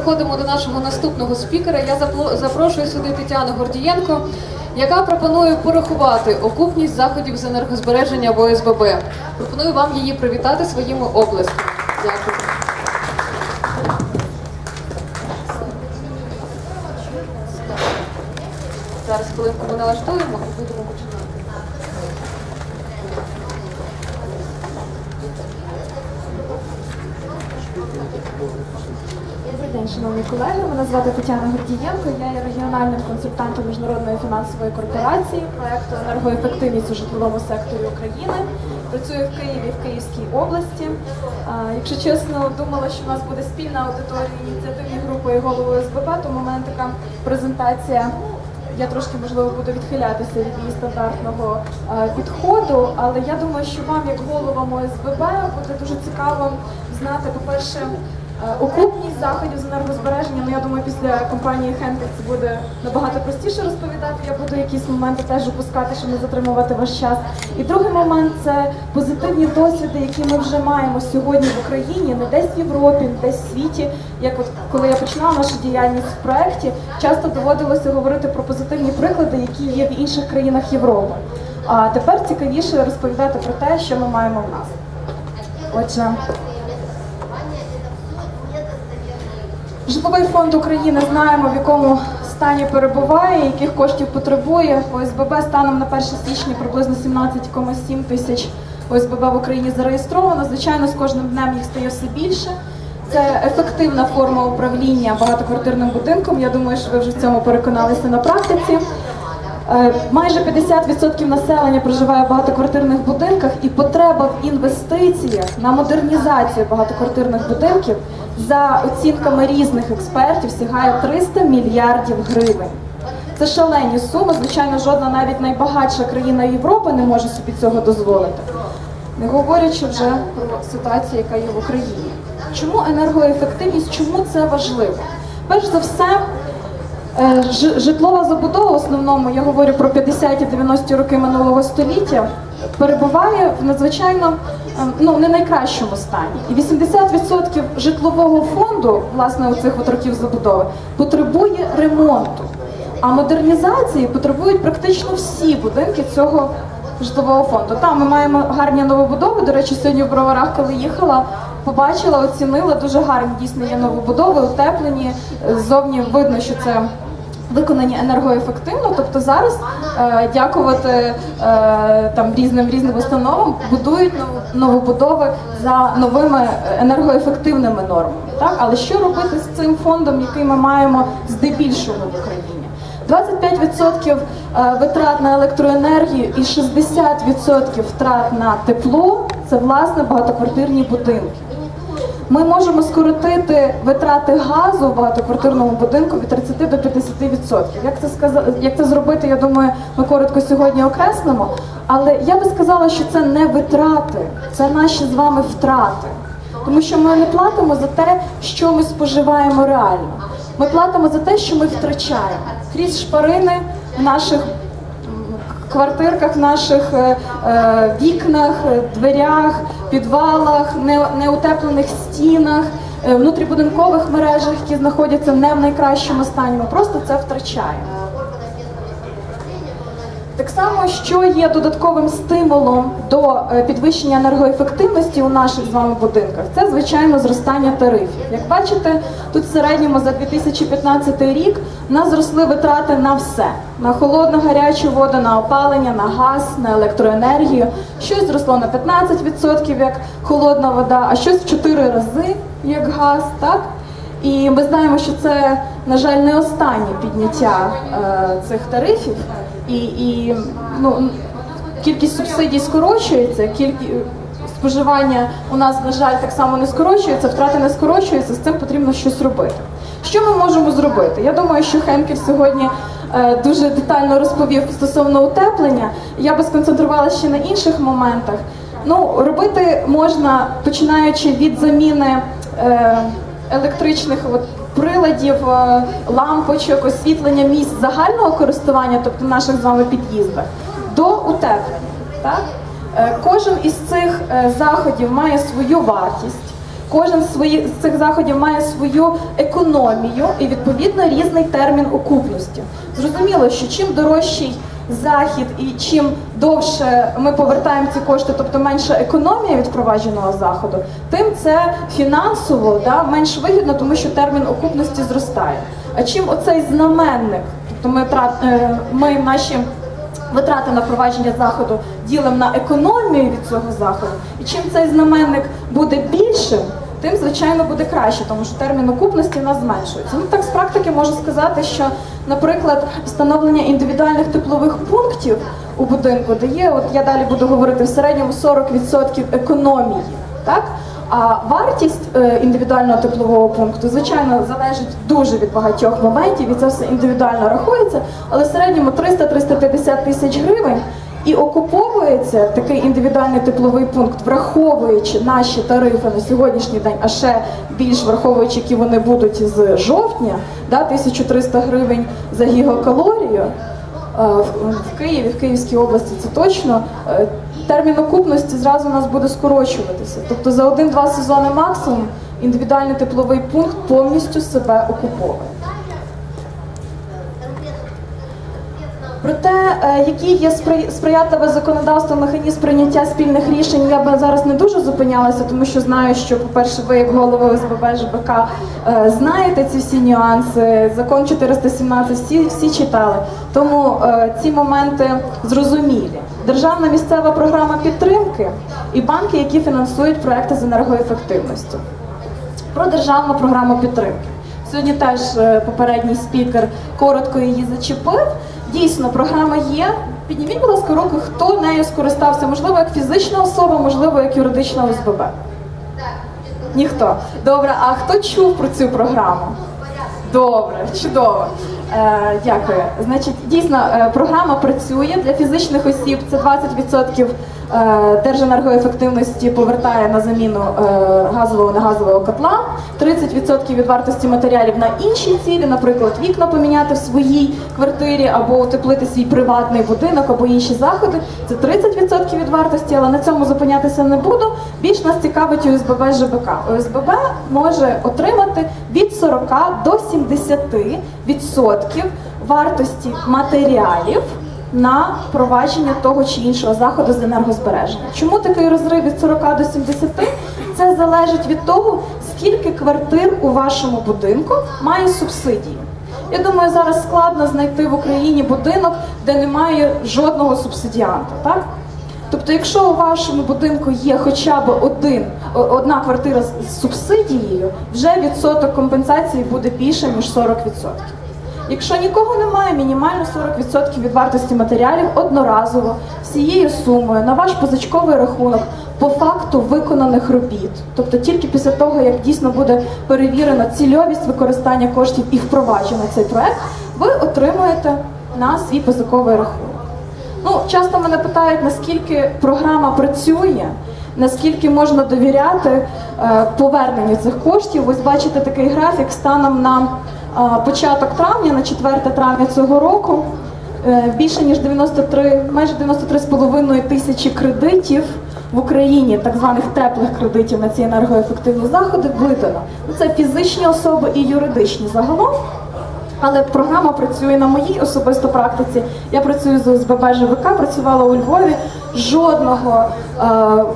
Переходимо до нашого наступного спікера. Я запрошую сюди Тетяну Гордієнко, яка пропонує порахувати окупність заходів з енергозбереження в ОСББ. Пропоную вам її привітати своїми обласками. Дякую. Зараз хвилинку ми налаштуємо і будемо починати. Добрий день, шановні колеги. Мене звати Тетяна Гордієнко. Я є регіональним консультантом міжнародної фінансової корпорації проекту енергоефективність у житловому секторі України. Працюю в Києві в Київській області. Якщо чесно, думала, що у нас буде спільна аудиторія ініціативної групи і головою СББ, тому в мене така презентація. Я трошки можливо буду відхилятися від її стандартного підходу, але я думаю, що вам, як головам ОСББ, буде дуже цікаво знати, по-перше, окупність заходів з енергозбереження. Ну я думаю, після компанії Хенкель це буде набагато простіше розповідати. Я буду якісь моменти теж опускати, щоб не затримувати ваш час. І другий момент це позитивні досвіди, які ми вже маємо сьогодні в Україні, не десь в Європі, не десь в світі. Як от коли я починала нашу діяльність в проєкті, часто доводилося говорити про позитивні приклади, які є в інших країнах Європи. А тепер цікавіше розповідати про те, що ми маємо в нас. Отже. Житловий фонд України знаємо, в якому стані перебуває, яких коштів потребує. ОСББ станом на 1 січня приблизно 17,7 тисяч ОСББ в Україні зареєстровано. Звичайно, з кожним днем їх стає все більше. Це ефективна форма управління багатоквартирним будинком. Я думаю, що ви вже в цьому переконалися на практиці. Е, Майже 50% населення проживає в багатоквартирних будинках, і потреба в інвестиціях на модернізацію багатоквартирних будинків за оцінками різних експертів сягає 300 мільярдів гривень. Це шалені суми. Звичайно, жодна навіть найбагатша країна Європи не може собі цього дозволити. Не говорячи вже про ситуацію, яка є в Україні. Чому енергоефективність? Чому це важливо? Перш за все, Е, Житлова забудова, в основному я говорю про 50-ті 90-ті роки минулого століття, перебуває в надзвичайно ну не найкращому стані. І 80% житлового фонду, власне, у цих от років забудови, потребує ремонту. А модернізації потребують практично всі будинки цього житлового фонду. Там ми маємо гарні новобудови. До речі, сьогодні в броварах, коли їхала, побачила, оцінила дуже гарні дійсно є новобудови, утеплені. Ззовні видно, що це. Виконані енергоефективно, тобто зараз е, дякувати е, там різним різним установам будують новобудови за новими енергоефективними нормами. Так, але що робити з цим фондом, який ми маємо здебільшого в Україні? 25% е, витрат на електроенергію і 60% втрат на тепло це власне багатоквартирні будинки. Ми можемо скоротити витрати газу в багатоквартирному будинку від 30 до 50%. Як це сказа- як це зробити? Я думаю, ми коротко сьогодні окреслимо. Але я би сказала, що це не витрати, це наші з вами втрати. Тому що ми не платимо за те, що ми споживаємо реально. Ми платимо за те, що ми втрачаємо крізь шпарини наших квартирках, наших е, е, вікнах, е, дверях, підвалах, не- неутеплених стінах, внутрібудинкових мережах, які знаходяться не в найкращому стані. Ми просто це втрачаємо. Так само, що є додатковим стимулом до е, підвищення енергоефективності у наших з вами будинках, це звичайно зростання тарифів. Як бачите, тут в середньому за 2015 рік у нас зросли витрати на все: на холодну гарячу воду, на опалення, на газ, на електроенергію. Щось зросло на 15% як холодна вода, а щось в 4 рази як газ, так? І ми знаємо, що це, на жаль, не останнє підняття е, цих тарифів, і, і ну, кількість субсидій скорочується, кількість споживання у нас, на жаль, так само не скорочується, втрати не скорочуються, з цим потрібно щось робити. Що ми можемо зробити? Я думаю, що Хенкель сьогодні е, дуже детально розповів стосовно утеплення. Я би сконцентрувалася ще на інших моментах. Ну, робити можна починаючи від заміни. Е, електричних от, приладів, е, лампочок, освітлення місць загального користування, тобто наших з вами під'їздах, до утеплення. Кожен із цих е, заходів має свою вартість. Кожен з цих заходів має свою економію і відповідно різний термін окупності. Зрозуміло, що чим дорожчий захід. І чим довше ми повертаємо ці кошти, тобто менша економія від впровадженого заходу, тим це фінансово да, менш вигідно, тому що термін окупності зростає. А чим оцей знаменник, тобто ми, е, ми наші витрати на впровадження заходу ділимо на економію від цього заходу, і чим цей знаменник буде більшим, тим звичайно буде краще, тому що термін окупності у нас зменшується. Ну так з практики можу сказати, що, наприклад, встановлення індивідуальних теплових пунктів у будинку дає, от я далі буду говорити в середньому 40% економії, так? А вартість е, індивідуального теплового пункту, звичайно, залежить дуже від багатьох моментів, і це все індивідуально рахується, але в середньому 300-350 тисяч гривень. І окуповується такий індивідуальний тепловий пункт, враховуючи наші тарифи на сьогоднішній день, а ще більш враховуючи, які вони будуть з жовтня, да, 1300 гривень за гігакалорію. Е, в Києві, в Київській області це точно. Е, Термін окупності зразу у нас буде скорочуватися. Тобто за один-два сезони максимум індивідуальний тепловий пункт повністю себе окуповує. Проте, е, які є спри- сприятливе законодавство, механізм прийняття спільних рішень, я би зараз не дуже зупинялася, тому що знаю, що, по-перше, ви, як голова ОСББ ЖБК, е, знаєте ці всі нюанси. Закон 417 всі, всі читали. Тому е, ці моменти зрозумілі. Державна місцева програма підтримки і банки, які фінансують проекти з енергоефективності. Про державну програму підтримки. Сьогодні теж е, попередній спікер коротко її зачепив. Дійсно, програма є. Підніміть, будь ласка, руки, хто нею скористався, можливо, як фізична особа, можливо, як юридична ОСББ. Ніхто. Добре, а хто чув про цю програму? Добре, чудово. Е, дякую. Значить, дійсно, е, програма працює для фізичних осіб. Це 20% е, держенергоефективності повертає на заміну газового негазового котла, 30% від вартості матеріалів на інші цілі, наприклад, вікна поміняти в своїй квартирі або утеплити свій приватний будинок або інші заходи. Це 30% від вартості, але на цьому зупинятися не буду. Більш нас цікавить ОСББ ЖБК. ОСББ може отримати від 40 до 70% вартості матеріалів на провадження того чи іншого заходу з енергозбереження. Чому такий розрив від 40 до 70? Це залежить від того, скільки квартир у вашому будинку має субсидії. Я думаю, зараз складно знайти в Україні будинок, де немає жодного субсидіанта. Так? Тобто, якщо у вашому будинку є хоча б один, одна квартира з- субсидією, вже відсоток компенсації буде більше, ніж 40%. Якщо нікого немає, мінімально 40% від вартості матеріалів одноразово всією сумою на ваш позичковий рахунок по факту виконаних робіт. Тобто тільки після того, як дійсно буде перевірена цільовість використання коштів і впроваджено цей проект, ви отримуєте на свій позиковий рахунок. Ну, часто мене питають, наскільки програма працює, наскільки можна довіряти е, поверненню цих коштів. Ось бачите такий графік станом на е, початок травня, на 4 травня цього року. Е, більше ніж 93, майже 93,5 тисячі кредитів в Україні, так званих теплих кредитів на ці енергоефективні заходи, видано. Це фізичні особи і юридичні загалом. Але програма працює на моїй особисто практиці. Я працюю з ОСББ ЖВК, працювала у Львові. Жодного е,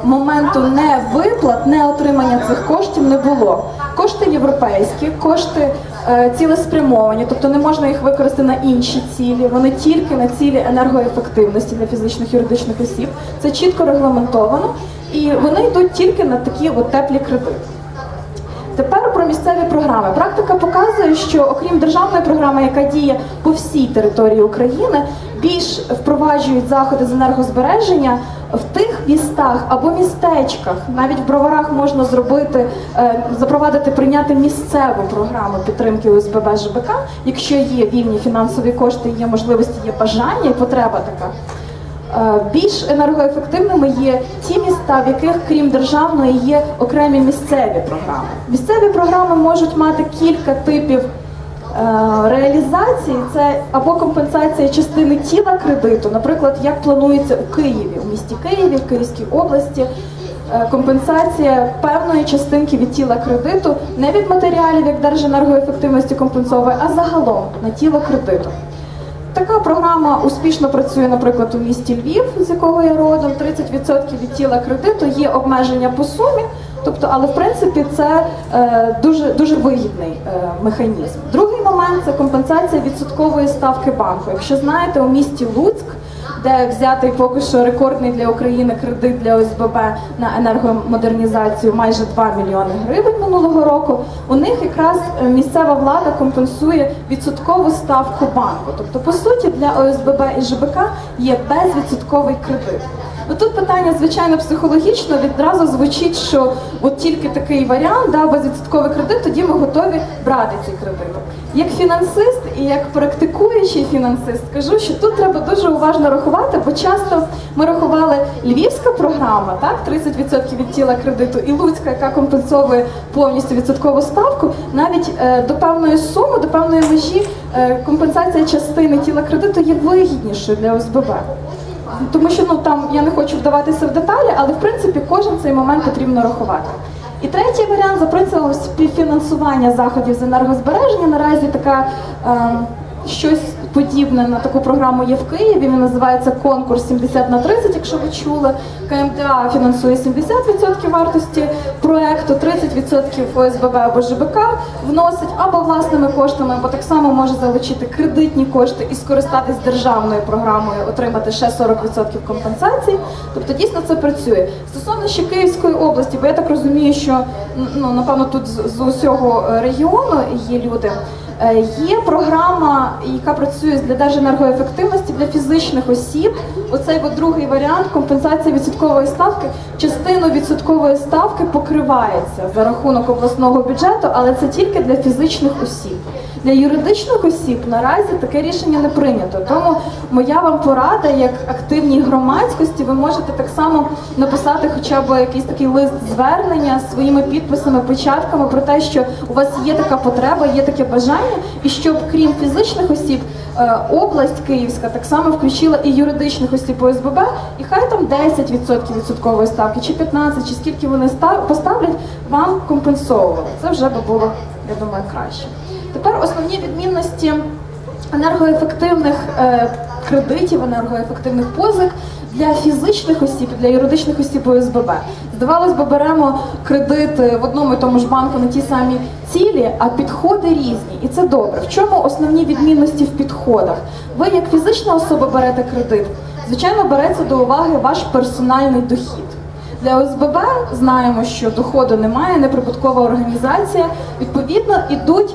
моменту не виплат, не отримання цих коштів не було. Кошти європейські, кошти е, цілеспрямовані, тобто не можна їх використати на інші цілі. Вони тільки на цілі енергоефективності для фізичних юридичних осіб. Це чітко регламентовано, і вони йдуть тільки на такі от теплі кредити. Тепер про місцеві програми. Практика показує, що окрім державної програми, яка діє по всій території України, більш впроваджують заходи з енергозбереження в тих містах або містечках. Навіть в броварах можна зробити, е, запровадити, прийняти місцеву програму підтримки ОСББ ЖБК, якщо є вільні фінансові кошти, є можливості, є бажання і потреба така. Е, Більш енергоефективними є ті міста, в яких, крім державної, є окремі місцеві програми. Місцеві програми можуть мати кілька типів е, реалізації. Це або компенсація частини тіла кредиту, наприклад, як планується у Києві, у місті Києві, в Київській області. е, компенсація певної частинки від тіла кредиту, не від матеріалів, як Держенергоефективності компенсовує, а загалом на тіло кредиту. Така програма успішно працює, наприклад, у місті Львів, з якого я родом. 30% від тіла кредиту є обмеження по сумі. Тобто, але в принципі це е, дуже дуже вигідний е, механізм. Другий момент це компенсація відсоткової ставки банку. Якщо знаєте, у місті Луцьк, де взятий поки що рекордний для України кредит для ОСББ на енергомодернізацію майже 2 мільйони гривень минулого року. У них якраз е, місцева влада компенсує відсоткову ставку банку. Тобто, по суті, для ОСББ і ЖБК є безвідсотковий кредит. Ну, Тут питання, звичайно, психологічно відразу звучить, що от тільки такий варіант, да, безвідсотковий кредит, тоді ми готові брати ці кредити. Як фінансист і як практикуючий фінансист, скажу, що тут треба дуже уважно рахувати, бо часто ми рахували львівська програма, так, 30% від тіла кредиту, і Луцька, яка компенсовує повністю відсоткову ставку, навіть е, до певної суми, до певної межі е, компенсація частини тіла кредиту є вигіднішою для ОСББ. Тому що ну там я не хочу вдаватися в деталі, але в принципі кожен цей момент потрібно рахувати. І третій варіант за принципом співфінансування заходів з енергозбереження. Наразі така е, щось подібне на таку програму є в Києві. Він називається конкурс 70 на 30, якщо ви чули. КМДА фінансує 70% вартості проекту, 30% ОСББ або ЖБК вносить або власними коштами, або так само може залучити кредитні кошти і скористатись державною програмою, отримати ще 40% компенсації. Тобто дійсно це працює. Стосовно ще Київської області, бо я так розумію, що ну напевно тут з, з усього е, регіону є люди. Е, Є програма, яка працює для держенергоефективності для фізичних осіб. Оцей от другий варіант компенсація відсоткової ставки. Частину відсоткової ставки покривається за рахунок обласного бюджету, але це тільки для фізичних осіб. Для юридичних осіб наразі таке рішення не прийнято. Тому моя вам порада, як активній громадськості, ви можете так само написати хоча б якийсь такий лист звернення своїми підписами, печатками про те, що у вас є така потреба, є таке бажання, і щоб крім фізичних осіб, е, область Київська так само включила і юридичних осіб ОСББ, і хай там 10% відсоткової ставки, чи 15%, чи скільки вони став- поставлять, вам компенсовували. Це вже би було, я думаю, краще. Тепер основні відмінності енергоефективних е, кредитів, енергоефективних позик для фізичних осіб, для юридичних осіб ОСББ. Здавалось би, беремо кредити в одному і тому ж банку на ті самі цілі, а підходи різні. І це добре. В чому основні відмінності в підходах? Ви як фізична особа берете кредит, звичайно, береться до уваги ваш персональний дохід. Для ОСББ знаємо, що доходу немає, неприбуткова організація. Відповідно, ідуть,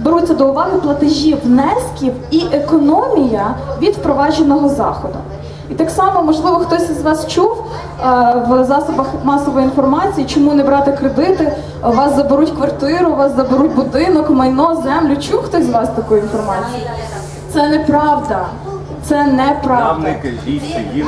беруться до уваги платежі внесків і економія від впровадженого заходу. І так само, можливо, хтось із вас чув е, в засобах масової інформації, чому не брати кредити, вас заберуть квартиру, вас заберуть будинок, майно, землю. Чув хтось з вас таку інформацію? Це неправда. Це неправда. Нам не кажіть, це їм.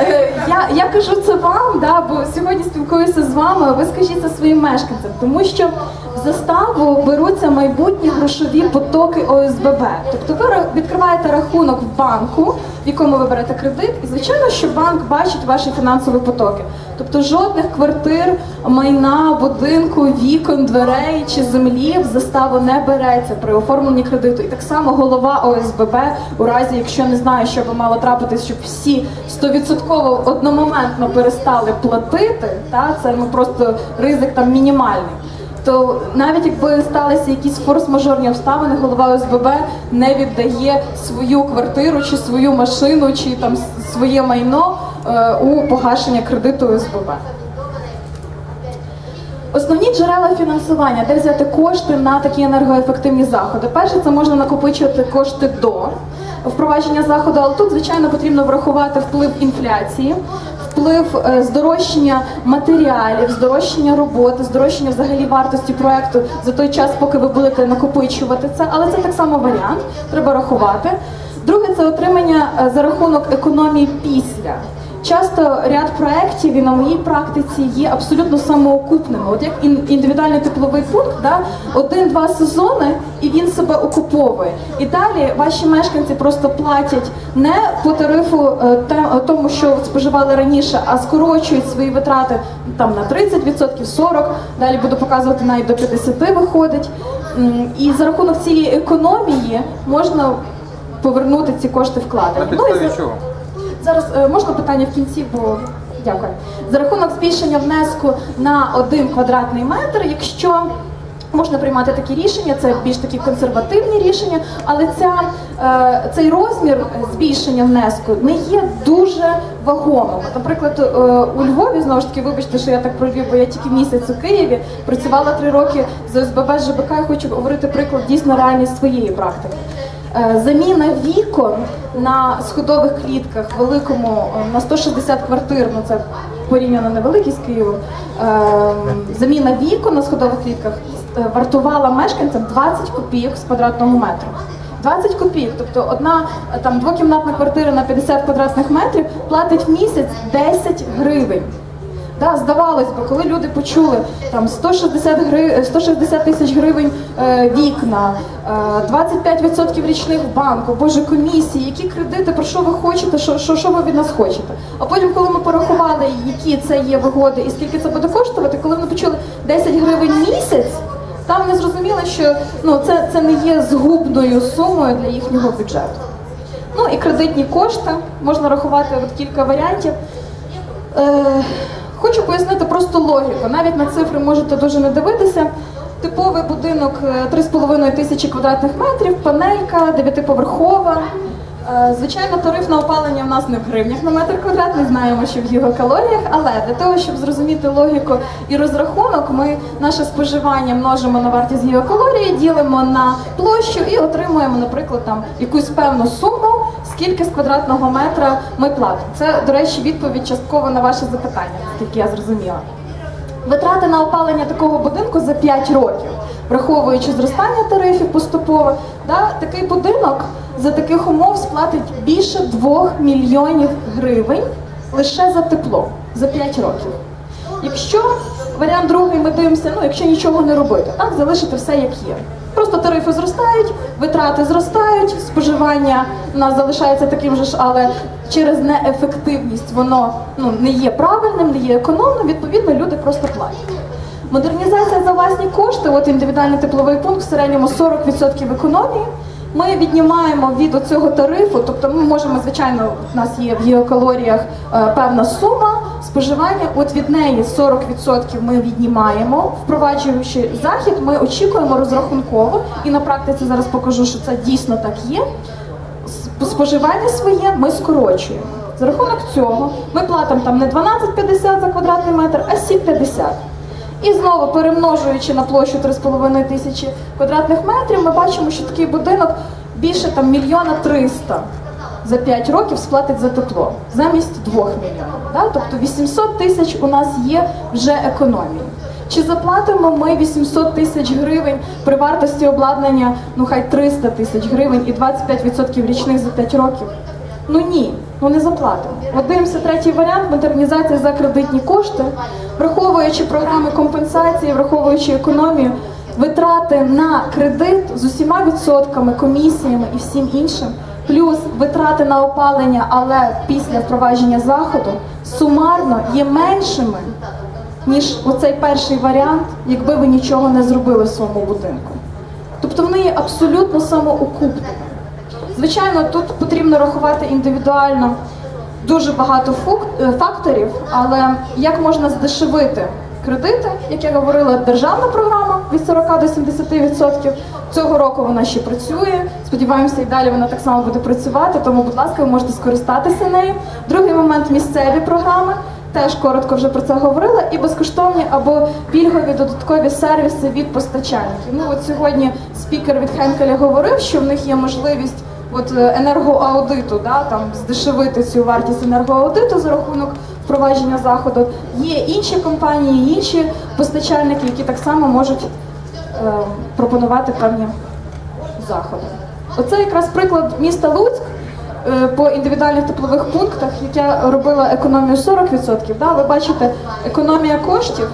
Е, Я, я кажу це вам, да, бо сьогодні спілкуюся з вами, а ви скажіть це своїм мешканцям, тому що в заставу беруться майбутні грошові потоки ОСББ. Тобто ви відкриваєте рахунок в банку, в якому ви берете кредит, і звичайно, що банк бачить ваші фінансові потоки. Тобто жодних квартир, майна, будинку, вікон, дверей чи землі в заставу не береться при оформленні кредиту. І так само голова ОСББ, у разі, якщо не знаю, що би мало трапитись, щоб всі 100% одномоментно перестали платити, та це ну просто ризик там мінімальний. То навіть якби сталися якісь форс-мажорні обставини, голова ОСББ не віддає свою квартиру чи свою машину, чи там своє майно е, у погашення кредиту ОСББ. Основні джерела фінансування, де взяти кошти на такі енергоефективні заходи. Перше, це можна накопичувати кошти до впровадження заходу, але тут, звичайно, потрібно врахувати вплив інфляції, вплив е, здорожчання матеріалів, здорожчання роботи, здорожчання взагалі вартості проекту за той час, поки ви будете накопичувати це. Але це так само варіант, треба рахувати. Друге це отримання е, за рахунок економії після. Часто ряд проєктів і на моїй практиці є абсолютно самоокупними. От як індивідуальний тепловий пункт, да, один-два сезони, і він себе окуповує. І далі ваші мешканці просто платять не по тарифу е, е, тому, що споживали раніше, а скорочують свої витрати там на 30%, 40%, далі буду показувати навіть до 50% виходить. І за рахунок цієї економії можна повернути ці кошти На вкладені. Ну, і за- чого? Зараз е, можна питання в кінці, бо дякую. За рахунок збільшення внеску на один квадратний метр, якщо можна приймати такі рішення, це більш такі консервативні рішення, але ця, е, цей розмір збільшення внеску не є дуже вагомим. Наприклад, е, у Львові знову ж таки, вибачте, що я так про Львів, бо я тільки місяць у Києві працювала три роки з ОСББ ЖБК. Я хочу говорити приклад дійсно реальний з своєї практики. Е, Заміна вікон на сходових клітках великому е, на 160 квартир, ну це порівняно невеликий з Києвом. е, Заміна вікон на сходових клітках вартувала мешканцям 20 копійок з квадратного метру. 20 копійок, тобто одна там двокімнатна квартира на 50 квадратних метрів платить в місяць 10 гривень. Да, здавалось би, коли люди почули там 160 гри... 160 тисяч гривень е, вікна, е, 25% річних банку, боже комісії, які кредити, про що ви хочете, що, що, що ви від нас хочете. А потім, коли ми порахували, які це є вигоди і скільки це буде коштувати, коли вони почули 10 гривень місяць, там вони зрозуміли, що ну це, це не є згубною сумою для їхнього бюджету. Ну і кредитні кошти можна рахувати от кілька варіантів. Е, хочу пояснити просто логіку. Навіть на цифри можете дуже не дивитися. Типовий будинок е, 3,5 тисячі квадратних метрів, панелька, дев'ятиповерхова. Е, Звичайно, тариф на опалення в нас не в гривнях на метр квадратний, знаємо, що в гігакалоріях, але для того, щоб зрозуміти логіку і розрахунок, ми наше споживання множимо на вартість гігакалорії, ділимо на площу і отримуємо, наприклад, там якусь певну суму, скільки з квадратного метра ми платимо. Це, до речі, відповідь частково на ваше запитання, скільки я зрозуміла. Витрати на опалення такого будинку за 5 років, враховуючи зростання тарифів поступово, да, такий будинок за таких умов сплатить більше 2 мільйонів гривень лише за тепло за 5 років. Якщо варіант другий ми дивимося, ну якщо нічого не робити, так залишити все як є. Просто тарифи зростають, витрати зростають, споживання у нас залишається таким же ж, але через неефективність воно ну не є правильним, не є економним. Відповідно, люди просто платять. Модернізація за власні кошти, от індивідуальний тепловий пункт в середньому 40% економії. Ми віднімаємо від цього тарифу, тобто ми можемо, звичайно, у нас є в геокалоріях е, певна сума споживання. От від неї 40% ми віднімаємо, впроваджуючи захід, ми очікуємо розрахунково, і на практиці зараз покажу, що це дійсно так є. Споживання своє ми скорочуємо. За рахунок цього ми платимо там не 12,50 за квадратний метр, а 7,50. І знову перемножуючи на площу 3,5 тисячі квадратних метрів, ми бачимо, що такий будинок більше там мільйона триста за 5 років сплатить за тепло замість 2 мільйонів. Да? Тобто 800 тисяч у нас є вже економії. Чи заплатимо ми 800 тисяч гривень при вартості обладнання, ну хай 300 тисяч гривень і 25% річних за 5 років? Ну ні, ну не заплатимо. От дивимося третій варіант модернізація за кредитні кошти, враховуючи програми компенсації, враховуючи економію, витрати на кредит з усіма відсотками, комісіями і всім іншим, плюс витрати на опалення, але після впровадження заходу сумарно є меншими, ніж оцей перший варіант, якби ви нічого не зробили в своєму будинку. Тобто вони є абсолютно самоокупними. Звичайно, тут потрібно рахувати індивідуально дуже багато е, факторів, але як можна здешевити кредити, як я говорила, державна програма від 40 до 70%. Цього року вона ще працює. Сподіваємося, і далі вона так само буде працювати. Тому, будь ласка, ви можете скористатися нею. Другий момент місцеві програми. Теж коротко вже про це говорила, і безкоштовні або пільгові додаткові сервіси від постачальників. Ну от сьогодні спікер від Хенкеля говорив, що в них є можливість от е, енергоаудиту, да, там здешевити цю вартість енергоаудиту за рахунок впровадження заходу. Є інші компанії, інші постачальники, які так само можуть е, пропонувати певні заходи. Оце якраз приклад міста Луцьк. е, по індивідуальних теплових пунктах, як я робила економію 40%, да, ви бачите, економія коштів.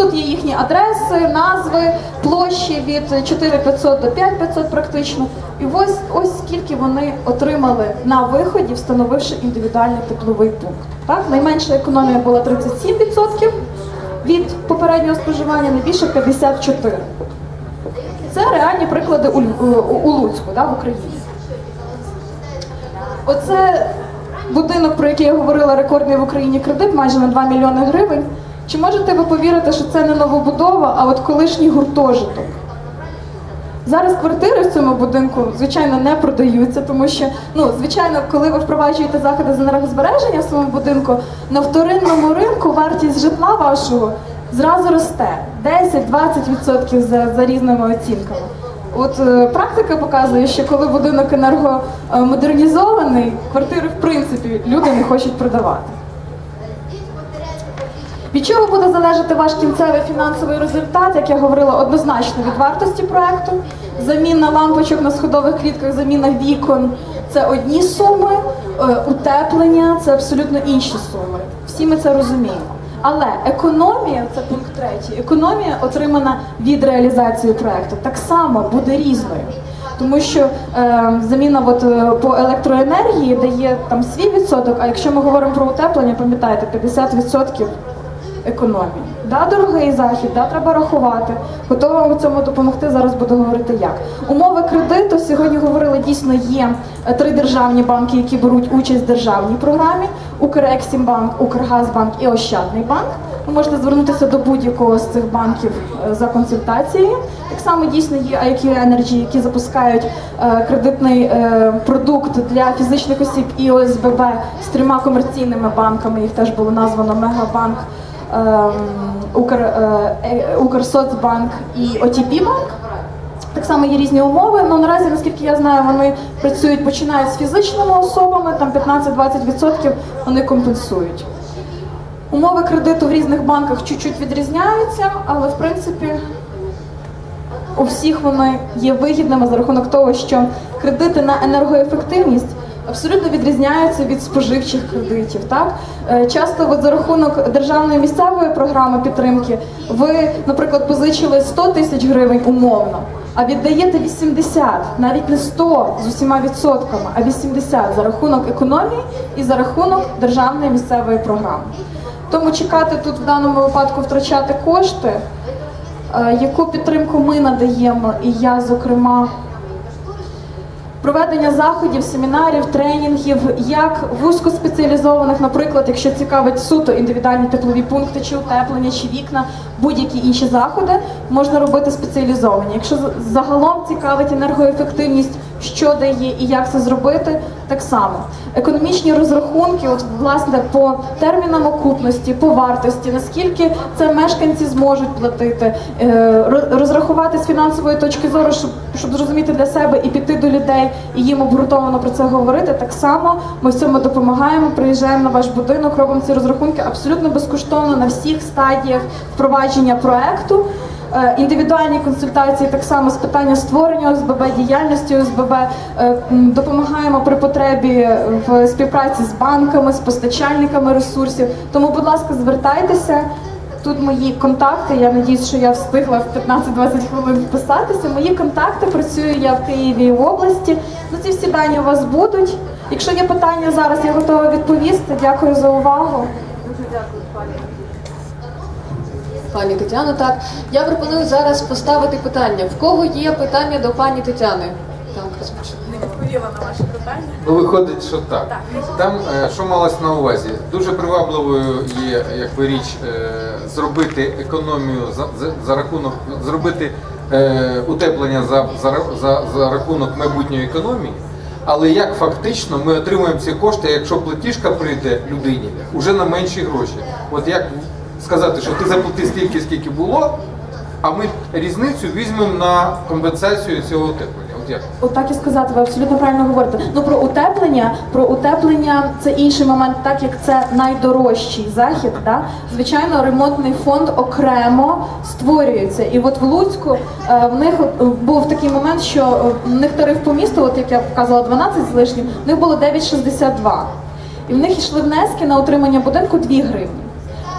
Тут є їхні адреси, назви, площі від 4500 до 5500 практично. І ось ось скільки вони отримали на виході, встановивши індивідуальний тепловий пункт. Так, найменша економія була 37% від попереднього споживання, найбільше 54%. Це реальні приклади у, у, у Луцьку, да, в Україні. Оце будинок, про який я говорила, рекордний в Україні кредит, майже на 2 мільйони гривень. Чи можете ви повірити, що це не новобудова, а от колишній гуртожиток? Зараз квартири в цьому будинку, звичайно, не продаються, тому що, ну, звичайно, коли ви впроваджуєте заходи з енергозбереження в своєму будинку, на вторинному ринку вартість житла вашого зразу росте 10-20% за, за різними оцінками. От е, практика показує, що коли будинок енергомодернізований, квартири в принципі люди не хочуть продавати. Від чого буде залежати ваш кінцевий фінансовий результат, як я говорила, однозначно від вартості проекту. Заміна лампочок на сходових клітках, заміна вікон це одні суми, е, утеплення це абсолютно інші суми. Всі ми це розуміємо. Але економія, це пункт третій, економія отримана від реалізації проекту, так само буде різною. Тому що е, заміна от, е, по електроенергії дає там свій відсоток, а якщо ми говоримо про утеплення, пам'ятаєте, 50% економії. Да, дорогий захід, да, треба рахувати. Готова вам у цьому допомогти. Зараз буду говорити як. Умови кредиту сьогодні говорили дійсно є е, три державні банки, які беруть участь в державній програмі: Укрексімбанк, Укргазбанк і Ощадний банк. Ви можете звернутися до будь-якого з цих банків е, за консультацією. Так само дійсно є IQ Energy, які запускають е, кредитний е, продукт для фізичних осіб і ОСББ з трьома комерційними банками. Їх теж було названо Мегабанк. Ем, Укр, е, е, Укрсоцбанк і ОТП банк. Так само є різні умови, але наразі, наскільки я знаю, вони працюють, починають з фізичними особами, там 15-20% вони компенсують. Умови кредиту в різних банках чуть-чуть відрізняються, але в принципі у всіх вони є вигідними за рахунок того, що кредити на енергоефективність абсолютно відрізняються від споживчих кредитів. Так Е, часто от за рахунок державної місцевої програми підтримки ви, наприклад, позичили 100 тисяч гривень умовно, а віддаєте 80, навіть не 100 з усіма відсотками, а 80 за рахунок економії і за рахунок державної місцевої програми. Тому чекати тут в даному випадку втрачати кошти. Е, Яку підтримку ми надаємо, і я, зокрема, проведення заходів, семінарів, тренінгів, як вузькоспеціалізованих, наприклад, якщо цікавить суто індивідуальні теплові пункти, чи утеплення, чи вікна, будь-які інші заходи можна робити спеціалізовані. Якщо загалом цікавить енергоефективність, що дає і як це зробити, так само. Економічні розрахунки, от власне по термінам окупності, по вартості, наскільки це мешканці зможуть платити, е, розрахувати з фінансової точки зору, щоб, щоб зрозуміти для себе і піти до людей і їм обґрунтовано про це говорити. Так само ми в цьому допомагаємо. Приїжджаємо на ваш будинок, робимо ці розрахунки абсолютно безкоштовно на всіх стадіях впровадження проекту. Е, Індивідуальні консультації так само з питання створення ОСББ, діяльності ОСББ. Е, Допомагаємо при потребі в співпраці з банками, з постачальниками ресурсів. Тому, будь ласка, звертайтеся. Тут мої контакти. Я надіюсь, що я встигла в 15-20 хвилин вписатися. Мої контакти працюю я в Києві і в області. Ну, ці всі дані у вас будуть. Якщо є питання зараз, я готова відповісти. Дякую за увагу. Пані Тетяно, так. Я пропоную зараз поставити питання. В кого є питання до пані Тетяни? Так, розпочнемо. Ну, виходить, що так. Там е, що малось на увазі? Дуже привабливою є якби річ е, зробити економію за, за, за рахунок, зробити е, утеплення за, за, за, за рахунок майбутньої економії. Але як фактично ми отримуємо ці кошти, якщо платіжка прийде людині уже на менші гроші? От як сказати, що ти заплати стільки, скільки було, а ми різницю візьмемо на компенсацію цього утеплення. От як? Отак і сказати, ви абсолютно правильно говорите. Ну про утеплення, про утеплення це інший момент, так як це найдорожчий захід. Да? Звичайно, ремонтний фонд окремо створюється. І от в Луцьку е, в них от, е, був такий момент, що е, в них тариф по місту, от як я показала, 12 з лишнім, в них було 9,62. І в них йшли внески на утримання будинку 2 гривні.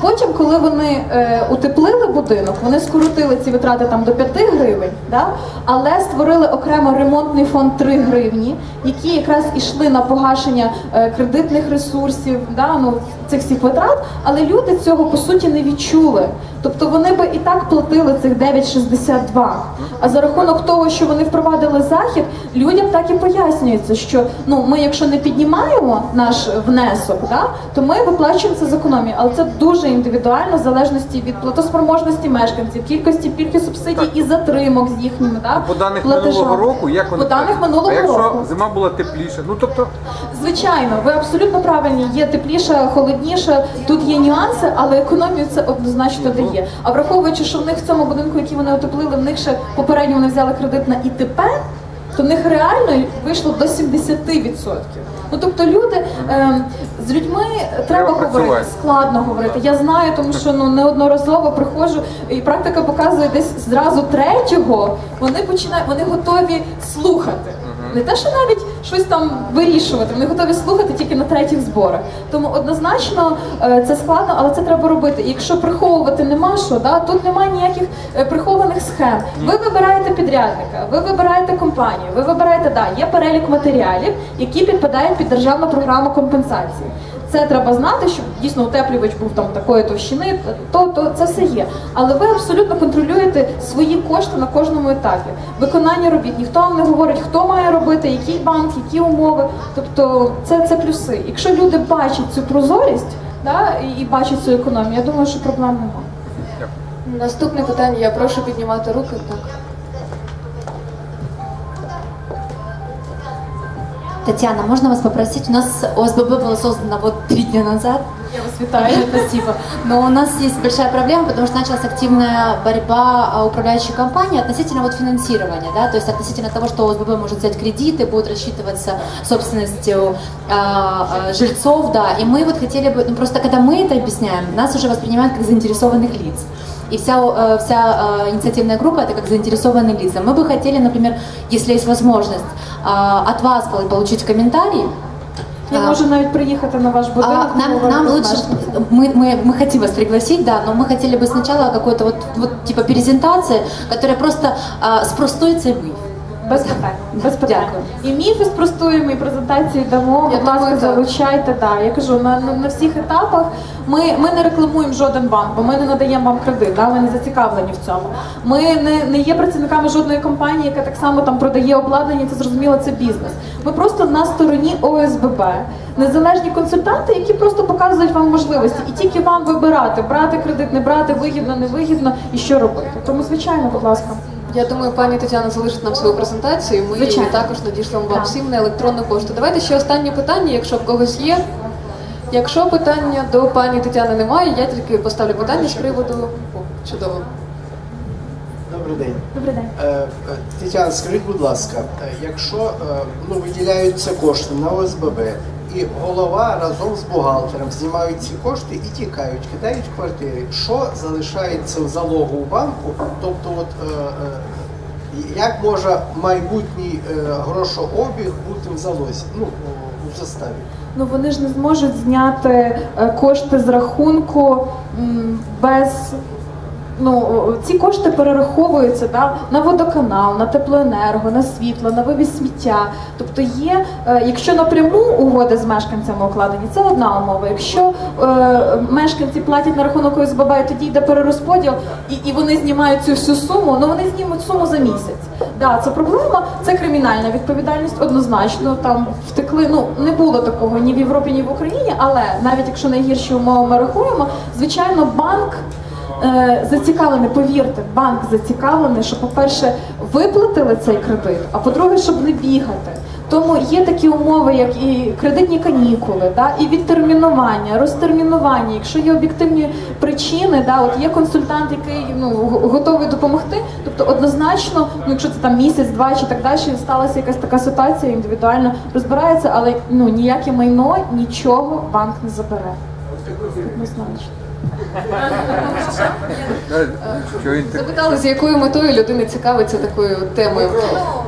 Потім, коли вони е, утеплили будинок, вони скоротили ці витрати там до 5 гривень, да? але створили окремо ремонтний фонд 3 гривні, які якраз ішли на погашення е, кредитних ресурсів, да? ну, цих всіх витрат, але люди цього по суті не відчули. Тобто вони би і так платили цих 9,62. А за рахунок того, що вони впровадили захід, людям так і пояснюється, що ну ми, якщо не піднімаємо наш внесок, да, то ми виплачуємо це з економії. Але це дуже індивідуально, в залежності від платоспроможності мешканців, кількості пільги субсидій і затримок з їхніми да, По даних платежами. минулого року, як вони по даних минулого а якщо року. зима була тепліша, ну тобто Звичайно, ви абсолютно правильні. Є тепліше, холодніше. Тут є нюанси, але економію це однозначно дає. А враховуючи, що в них в цьому будинку, який вони отеплили, в них ще попередньо вони взяли кредит на ІТП, то в них реально вийшло до 70%. Ну тобто люди е, з людьми треба, говорити, складно говорити. Я знаю, тому що ну неодноразово приходжу, і практика показує десь зразу третього. Вони починають, вони готові слухати. Не те, що навіть щось там вирішувати, вони готові слухати тільки на третіх зборах. Тому однозначно е, це складно, але це треба робити. І якщо приховувати нема що, да, тут немає ніяких е, прихованих схем. Ви вибираєте підрядника, ви вибираєте компанію, ви вибираєте, да, є перелік матеріалів, які підпадають під державну програму компенсації. Це треба знати, щоб дійсно утеплювач був там такої товщини, то, то це все є. Але ви абсолютно контролюєте свої кошти на кожному етапі. Виконання робіт. Ніхто вам не говорить, хто має робити, який банк, які умови. Тобто це, це плюси. Якщо люди бачать цю прозорість да, і, і бачать цю економію, я думаю, що проблем немає. Наступне питання, я прошу піднімати руки. Так. Татьяна, можно вас попросить? У нас ОСББ было создано вот три дня назад. Я вас вітаю. Спасибо. Но у нас есть большая проблема, потому что началась активная борьба а, управляющей компании относительно вот финансирования, да, то есть относительно того, что ОСББ может взять кредиты, будет рассчитываться собственностью а, жильцов, да, и мы вот хотели бы, ну просто когда мы это объясняем, нас уже воспринимают как заинтересованных лиц. И вся, э, вся э, инициативная группа это как заинтересованные лица. Мы бы хотели, например, если есть возможность, а, от вас пол- получить комментарий, Я А, можу навіть приїхати на ваш будинок. а, нам, нам лучше, мы, мы, мы хотим вас пригласить, да, но мы хотели бы сначала какой-то вот, вот типа презентации, которая просто а, с простой целью. Без питань, без питань. Дякую. І міфи спростуємо, і презентації дамо. Я Будь ласка, думаю, так. залучайте. Да. Я кажу, на, на, на всіх етапах ми, ми не рекламуємо жоден банк, бо ми не надаємо вам кредит, да? ми не зацікавлені в цьому. Ми не, не є працівниками жодної компанії, яка так само там продає обладнання, це зрозуміло, це бізнес. Ми просто на стороні ОСББ. Незалежні консультанти, які просто показують вам можливості, і тільки вам вибирати, брати кредит, не брати, вигідно, не вигідно і що робити. Тому, звичайно, будь ласка. Я думаю, пані Тетяна залишить нам свою презентацію. Ми її також надішлемо вам всім на електронну пошту. Давайте ще останнє питання, якщо в когось є. Якщо питання до пані Тетяни немає, я тільки поставлю питання з приводу. О, чудово. Добрий день. Добрий день. Е, е, Тетяна, скажіть, будь ласка, е, якщо ну, виділяються кошти на ОСББ, і голова разом з бухгалтером знімають ці кошти і тікають, кидають квартири, що залишається в залогу у банку? Тобто, от, е, е, як може майбутній е, грошообіг бути в залозі, ну, у- заставі? Ну вони ж не зможуть зняти е, кошти з рахунку без. Ну, ці кошти перераховуються да, на водоканал, на теплоенерго, на світло, на вивіз сміття. Тобто є, е, якщо напряму угоди з мешканцями укладені, це одна умова. Якщо е, мешканці платять на рахунок ОСББ, і тоді йде перерозподіл, і, і вони знімають цю всю суму, ну вони знімуть суму за місяць. Да, це проблема, це кримінальна відповідальність однозначно. Там втекли. Ну не було такого ні в Європі, ні в Україні, але навіть якщо найгірші умови ми рахуємо, звичайно, банк. Е, зацікавлений, повірте, банк зацікавлений, щоб, по-перше, виплатили цей кредит, а по-друге, щоб не бігати. Тому є такі умови, як і кредитні канікули, да, і відтермінування, розтермінування. Якщо є об'єктивні причини, да, от є консультант, який ну готовий допомогти. Тобто однозначно, ну якщо це там місяць, два чи так далі, сталася якась така ситуація, індивідуально розбирається, але ну ніяке майно нічого банк не забере. Однозначно. Запитали, з якою метою людина цікавиться такою темою.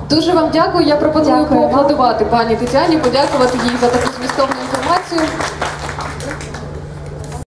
Дуже вам дякую. Я пропоную поаплодувати пані Тетяні, подякувати їй за таку змістовну інформацію.